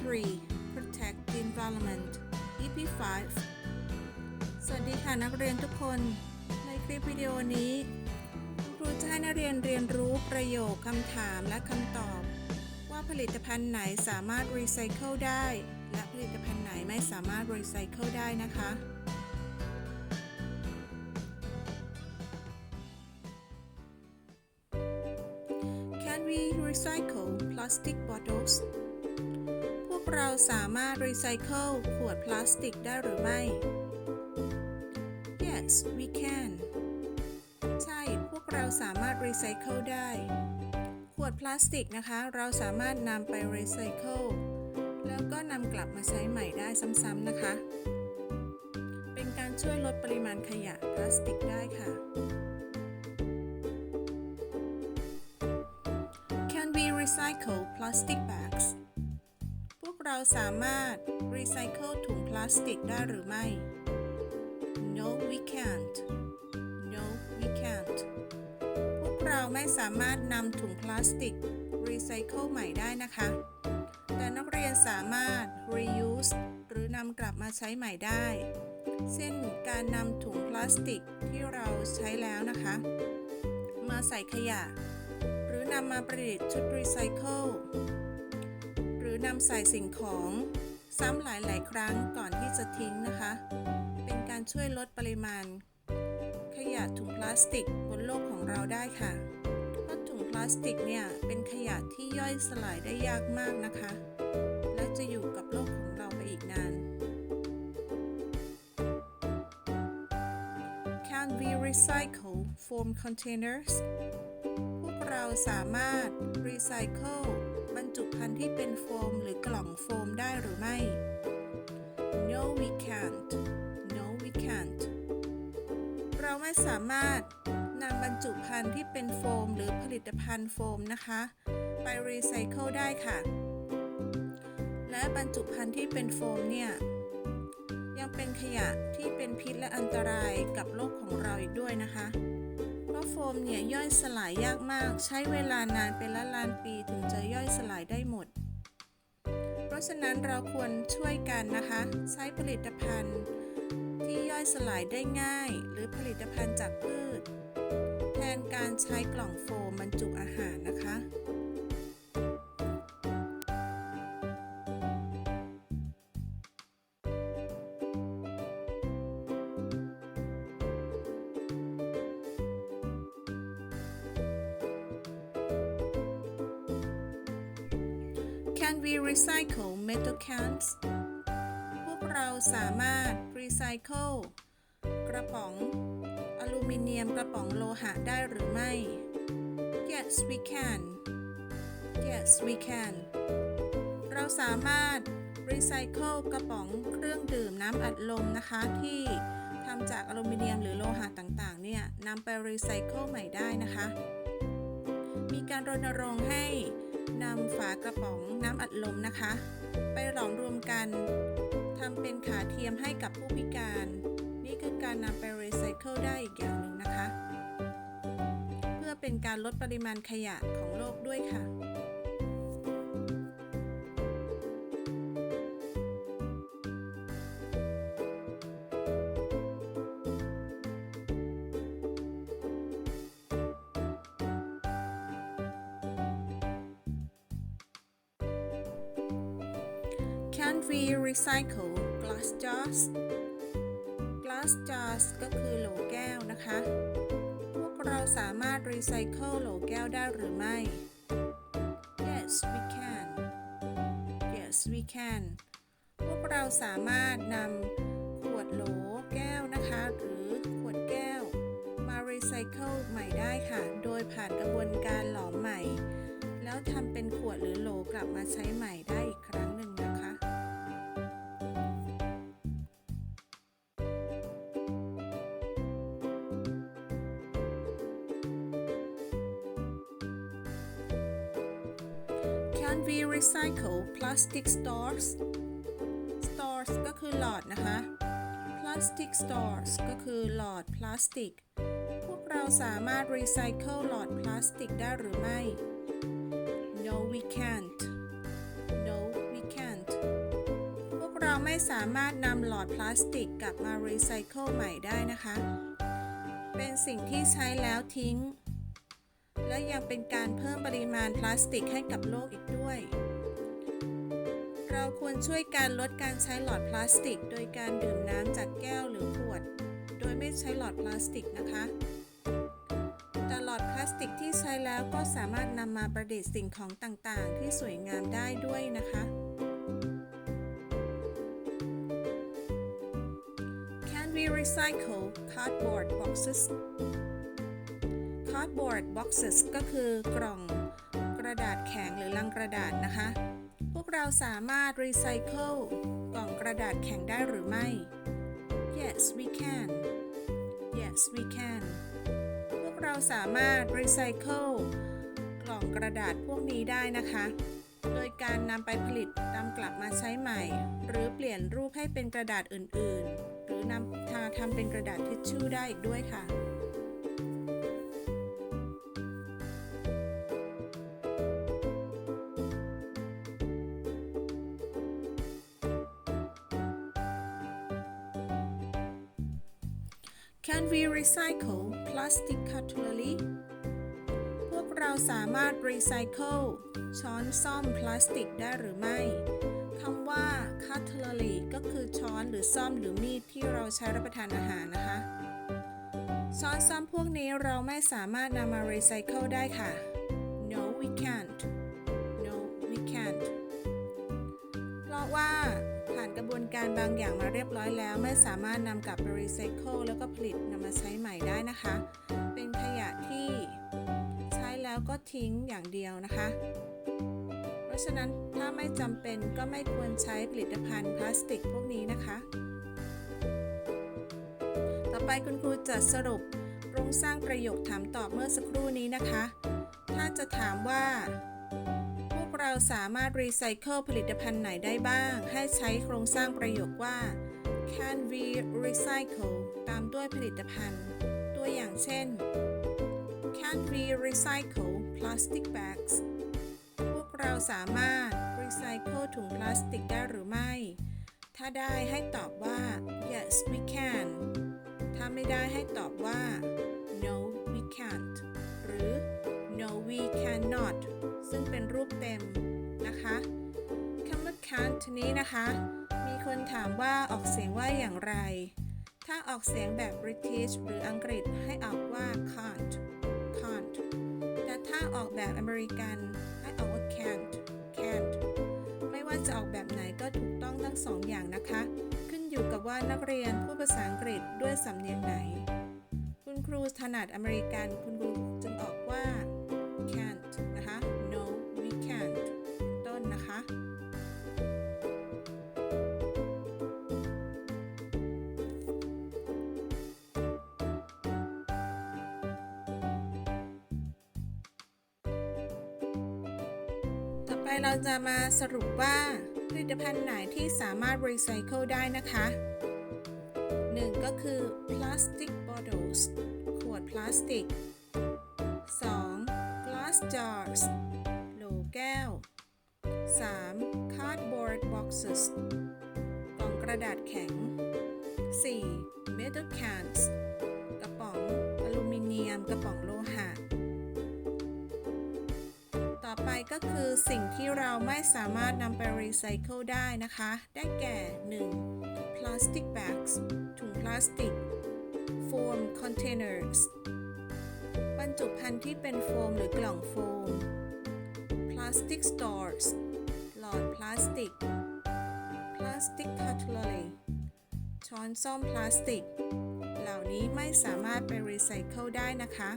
3 Protect the Environment EP 5 สวัสดีค่ะนักเรียนทุกคน ในคลิปวิดีโอนี้ครูจะให้นักเรียนเรียนรู้ประโยคคำถามและคำตอบ ว่าผลิตภัณฑ์ไหนสามารถรีไซเคิลได้ และผลิตภัณฑ์ไหนไม่สามารถรีไซเคิลได้นะคะ Can we recycle plastic bottles เราสามารถรีไซเคิลขวดพลาสติกได้หรือไม่ Yes we can ใช่ พวกเราสามารถรีไซเคิลได้ ขวดพลาสติกนะคะ เราสามารถนำไปรีไซเคิลแล้วก็นำกลับมาใช้ใหม่ได้ซ้ำๆนะคะ เป็นการช่วยลดปริมาณขยะพลาสติกได้ค่ะ Can we recycle plastic bags เราสามารถรีไซเคิลถุงพลาสติกได้หรือไม่ No we can't No we can't พวกเราไม่สามารถนำถุงพลาสติกรีไซเคิลใหม่ได้นะคะ แต่นักเรียนสามารถ reuse หรือนำกลับมาใช้ใหม่ได้ เช่นการนำถุงพลาสติกที่เราใช้แล้วนะคะ มาใส่ขยะ หรือนำมาประดิษฐ์ชุดรีไซเคิล อนำใส่สิ่งของซ้ำหลาย ๆ ครั้งก่อนที่จะทิ้งนะคะ เป็นการช่วยลดปริมาณ ขยะถุงพลาสติกบนโลกของเราได้ค่ะเพราะถุงพลาสติกเนี่ยเป็นขยะที่ย่อยสลายได้ยากมากนะคะ และจะอยู่กับโลกของเราไปอีกนาน Can we recycle foam containers พวกเราสามารถรีไซเคิลบรรจุ ภัณฑ์ที่เป็นโฟมหรือกล่องโฟมได้หรือไม่ No we can't No we can't เราไม่สามารถนำบรรจุภัณฑ์ที่เป็นโฟมหรือผลิตภัณฑ์โฟมนะคะ ไปรีไซเคิลได้ค่ะ และบรรจุภัณฑ์ที่เป็นโฟมเนี่ยยังเป็นขยะที่เป็นพิษและอันตรายกับโลกของเราอีกด้วยนะคะ ว่าโฟมเนี่ยย่อยสลายยากมาก ใช้เวลานานเป็นละล้านปีถึงจะย่อยสลายได้หมด เพราะฉะนั้นเราควรช่วยกันนะคะ ใช้ผลิตภัณฑ์ที่ย่อยสลายได้ง่าย หรือผลิตภัณฑ์จากพืช แทนการใช้กล่องโฟมบรรจุอาหารนะคะ Can we recycle metal cans พวกเราสามารถรีไซเคิลกระป๋องอลูมิเนียมกระป๋องโลหะได้หรือไม่ Yes we can Yes we can เราสามารถรีไซเคิลกระป๋องเครื่องดื่มน้ำอัดลมนะคะที่ทำจากอลูมิเนียมหรือโลหะต่างๆ เนี่ยนำไปรีไซเคิลใหม่ได้นะคะ มีการรณรงค์ให้ นำฝากระป๋องน้ำอัดลมนะคะ ไปหลอมรวมกันทำเป็นขาเทียมให้กับผู้พิการ นี่คือการนำไปรีไซเคิลได้อีกอย่างหนึ่งนะคะ เพื่อเป็นการลดปริมาณขยะของโลกด้วยค่ะ Can we recycle glass jars glass jars ก็คือโหลแก้วนะคะ พวกเราสามารถรีไซเคิลโหลแก้วได้หรือไม่ Yes we can Yes we can พวกเราสามารถนำขวดโหลแก้วนะคะ หรือขวดแก้ว มารีไซเคิลใหม่ได้ค่ะ โดยผ่านกระบวนการหลอมใหม่ แล้วทำเป็นขวดหรือโหลกลับมาใช้ใหม่ได้อีกครั้ง we recycle plastic stores stores ก็คือหลอดนะคะ plastic stores ก็คือหลอดพลาสติก พวกเราสามารถรีไซเคิลหลอดพลาสติกได้หรือไม่ No we can't No we can't พวกเราไม่สามารถนำหลอดพลาสติกกลับมารีไซเคิลใหม่ได้นะคะ เป็นสิ่งที่ใช้แล้วทิ้ง และยังเป็นการเพิ่มปริมาณพลาสติกให้กับโลกอีกด้วย เราควรช่วยการลดการใช้หลอดพลาสติก โดยการดื่มน้ำจากแก้วหรือขวด โดยไม่ใช้หลอดพลาสติกนะคะแต่หลอดพลาสติกที่ใช้แล้วก็สามารถนำมาประดิษฐ์สิ่งของต่างๆ ที่สวยงามได้ด้วยนะคะ Can we recycle cardboard boxes cardboard boxes ก็คือกล่องกระดาษแข็งหรือลังกระดาษนะคะ พวกเราสามารถรีไซเคิลกล่องกระดาษแข็งได้หรือไม่ Yes we can Yes we can พวกเราสามารถรีไซเคิลกล่องกระดาษพวกนี้ได้นะคะ โดยการนำไปผลิตนำกลับมาใช้ใหม่ หรือเปลี่ยนรูปให้เป็นกระดาษอื่นๆ หรือนำทาทำเป็นกระดาษทิชชู่ได้อีกด้วยค่ะ Can we recycle plastic cutlery พวกเราสามารถรีไซเคิลช้อนซ่อมพลาสติกได้หรือไม่คำว่า cutlery ก็คือช้อนหรือซ่อมหรือมีดที่เราใช้รับประทานอาหารนะคะ ช้อนซ่อมพวกนี้เราไม่สามารถนำมารีไซเคิลได้ค่ะ กระบวนการบางอย่างมาเรียบร้อยแล้ว ไม่สามารถนำกลับไปรีไซเคิลแล้วก็ผลิตนำมาใช้ใหม่ได้นะคะ เป็นขยะที่ใช้แล้วก็ทิ้งอย่างเดียวนะคะ เพราะฉะนั้นถ้าไม่จำเป็นก็ไม่ควรใช้ผลิตภัณฑ์พลาสติกพวกนี้นะคะ ต่อไปคุณครูจะสรุปโครงสร้างประโยคถามตอบเมื่อสักครู่นี้นะคะ ถ้าจะถามว่า เราสามารถรีไซเคิลผลิตภัณฑ์ไหนได้บ้าง ให้ใช้โครงสร้างประโยคว่า can we recycle ตามด้วยผลิตภัณฑ์ ตัวอย่างเช่น can we recycle plastic bags พวกเราสามารถรีไซเคิลถุงพลาสติกได้หรือไม่ ถ้าได้ให้ตอบว่า yes we can ถ้าไม่ได้ให้ตอบว่า no we can't หรือ no we cannot ซึ่งเป็นรูปเต็มนะคะคำว่า can't นี้นะคะ มีคนถามว่าออกเสียงว่าอย่างไร ถ้าออกเสียงแบบ British หรืออังกฤษให้ออกว่า can't can't แต่ถ้าออกแบบอเมริกันให้ออกว่า can't can't ไม่ว่าจะออกแบบไหนก็ถูกต้องทั้งสองอย่างนะคะ ขึ้นอยู่กับว่านักเรียนพูดภาษาอังกฤษด้วยสำเนียงไหน คุณครูถนัดอเมริกันคุณครู ไปเราจะมาสรุปว่าผลิตภัณฑ์ไหนที่สามารถรีไซเคิลได้นะคะ 1. ก็คือ plastic bottles ขวดพลาสติก 2. glass jars โหลแก้ว 3. cardboard boxes กล่องกระดาษแข็ง 4. metal cans กระป๋องอลูมิเนียมกระป๋อง ก็คือสิ่งที่เราไม่สามารถนำไปรีไซเคิลได้นะคะ ได้แก่ 1. plastic bags ถุงพลาสติก foam containers บรรจุภัณฑ์ที่เป็นโฟมหรือกล่องโฟม plastic stores หลอดพลาสติก plastic cutlery ช้อนส้อมพลาสติก เหล่านี้ไม่สามารถไปรีไซเคิลได้นะคะ